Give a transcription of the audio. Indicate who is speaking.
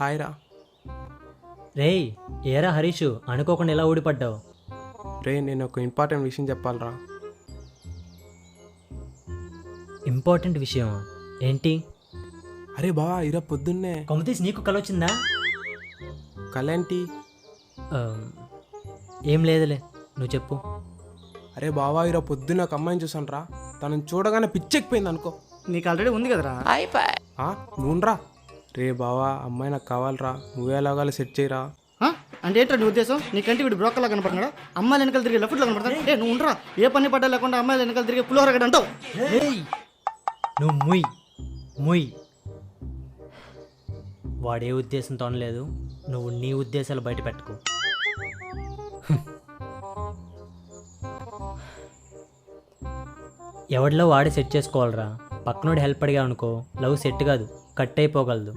Speaker 1: Hi రా
Speaker 2: రేయ్ ఏరా హరీషు? అనుకోకుండా ఇలా ఊడిపడ్డావు?
Speaker 1: రే నేను ఒక ఇంపార్టెంట్ విషయం చెప్పాలరా.
Speaker 2: ఇంపార్టెంట్ విషయం? ఏంటి?
Speaker 1: అరే బావా ఈరోజు పొద్దున్నే.
Speaker 2: కొమ్మతీసి నీకు కల వచ్చిందా?
Speaker 1: కలేంటి
Speaker 2: ఆ, ఏం లేదులే నువ్వు చెప్పు.
Speaker 1: అరే బావా ఈరోజు పొద్దున్న ఒక అమ్మాయిని చూసాను రా తనని చూడగానే పిచ్చెక్కిపోయింది అనుకో.
Speaker 3: నీకు ఆల్రెడీ ఉంది కదరా?
Speaker 1: ఆ, నువ్వురా రే బావా అమ్మాయి నాకు కావాలరా. నువ్వే ఎలాగాలో సెట్ చేయరా?
Speaker 3: ఆ? అంటే ఏంటో నీ ఉద్దేశం? నీకంటే వీడు బ్రోకర్లా కనపడుతున్నాడా? అమ్మాయిలు వెనకాల తిరిగి లెఫ్ట్లో కనపడతాడు ఏ నువ్వు ఉండరా? ఏ పని పడ్డా లేకుండా అమ్మాయిలు వెనకాల తిరిగి పులిహోర గడ్డ అంటావు?
Speaker 2: నువ్వు ముయ్. ముయ్. వాడే ఉద్దేశంతో అనలేదు నువ్వు నీ ఉద్దేశాలు బయట పెట్టుకో. ఎవడిలో వాడే సెట్ చేసుకోవాలరా? పక్కనోడు హెల్ప్ అడిగా అనుకో లవ్ సెట్ కాదు కట్ అయిపోగలదు.